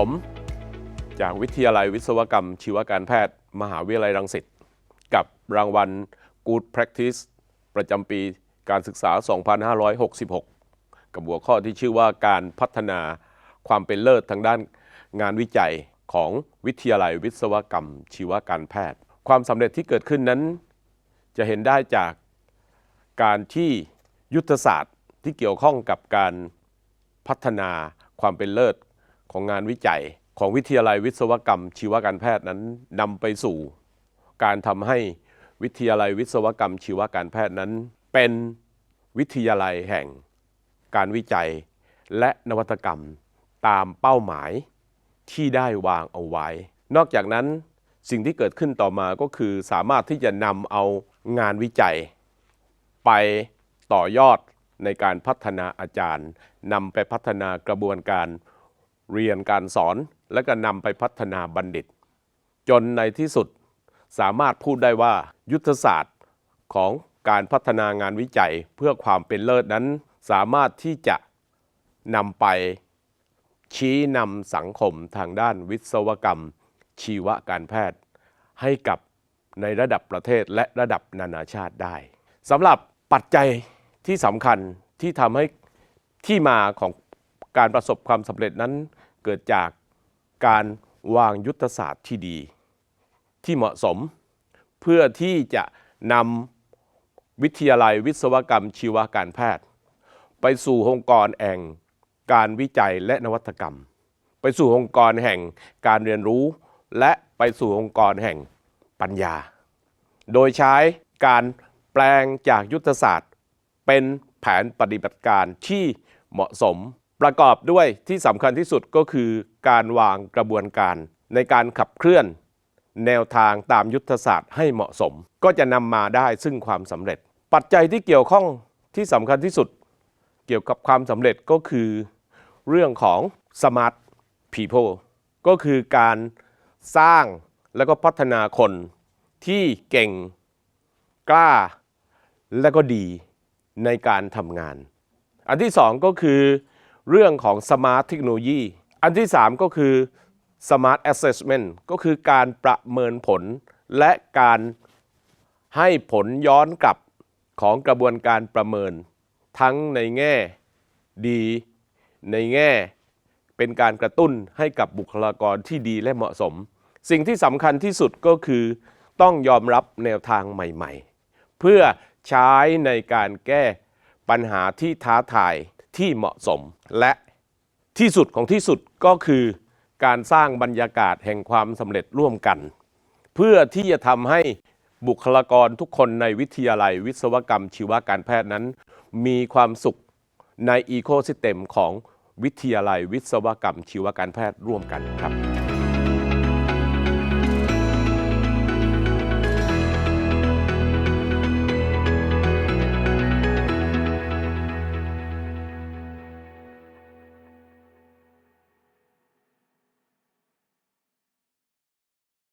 ผมจากวิทยาลัยวิศวกรรม ชีวการแพทย์ มหาวิทยาลัยรังสิตกับรางวัล Good Practice ประจำปีการศึกษา 2566 กับหัวข้อที่ชื่อว่าการพัฒนาความเป็นเลิศทางด้านงานวิจัยของวิทยาลัยวิศวกรรม ชีวการแพทย์ ความสำเร็จที่เกิดขึ้นนั้น จะเห็นได้จากการที่ยุทธศาสตร์ที่เกี่ยวข้องกับการพัฒนาความเป็นเลิศ ของงานวิจัยของวิทยาลัยวิศวกรรม ชีวการแพทย์นั้นนำไปสู่ การทำให้วิทยาลัยวิศวกรรม ชีวการแพทย์นั้น เป็นวิทยาลัยแห่ง การวิจัย และนวัตกรรมตามเป้าหมายที่ได้วางเอาไว้ นอกจากนั้นสิ่งที่เกิดขึ้นต่อมาก็คือสามารถที่จะนำเอางานวิจัย ไปต่อยอดในการพัฒนาอาจารย์นำไปพัฒนากระบวนการ เรียนการสอนและก็นำไปพัฒนาบัณฑิต จนในที่สุดสามารถพูดได้ว่ายุทธศาสตร์ของการพัฒนางานวิจัยเพื่อความเป็นเลิศนั้น สามารถที่จะนำไปชี้นำสังคมทางด้านวิศวกรรม ชีวการแพทย์ ให้กับในระดับประเทศและระดับนานาชาติได้สำหรับปัจจัยที่สำคัญที่ทำให้ที่มาของ การประสบความสำเร็จนั้นเกิดจากการวางยุทธศาสตร์ที่ดี ที่เหมาะสม เพื่อที่จะนำวิทยาลัยวิศวกรรมชีวการแพทย์ ไปสู่องค์กรแห่งการวิจัยและนวัตกรรม ไปสู่องค์กรแห่งการเรียนรู้ และไปสู่องค์กรแห่งปัญญา โดยใช้การแปลงจากยุทธศาสตร์เป็นแผนปฏิบัติการที่เหมาะสม ประกอบด้วยที่สำคัญที่สุดก็คือการวางกระบวนการในการขับเคลื่อน แนวทางตามยุทธศาสตร์ให้เหมาะสม ก็จะนำมาได้ซึ่งความสำเร็จ ปัจจัยที่เกี่ยวข้องที่สำคัญที่สุด เกี่ยวกับความสำเร็จก็คือ เรื่องของ smart people ก็คือการสร้างแล้วก็พัฒนาคนที่เก่งกล้า และก็ดีในการทำงาน อันที่สองก็คือ เรื่องของ smart เทคโนโลยี อันที่สามก็คือ smart assessment ก็คือการประเมินผลและการให้ผลย้อนกลับของกระบวนการประเมิน ทั้งในแง่ดี ในแง่เป็นการกระตุ้นให้กับบุคลากรที่ดีและเหมาะสม สิ่งที่สำคัญที่สุดก็คือต้องยอมรับแนวทางใหม่ ๆ เพื่อใช้ในการแก้ปัญหาที่ท้าทาย ที่เหมาะสม และที่สุดของที่สุดก็คือการสร้างบรรยากาศแห่งความสำเร็จร่วมกัน เพื่อที่จะทำให้บุคลากรทุกคนในวิทยาลัยวิศวกรรมชีวการแพทย์นั้น มีความสุขในอีโคซิสเต็มของวิทยาลัยวิศวกรรมชีวการแพทย์ร่วมกันครับ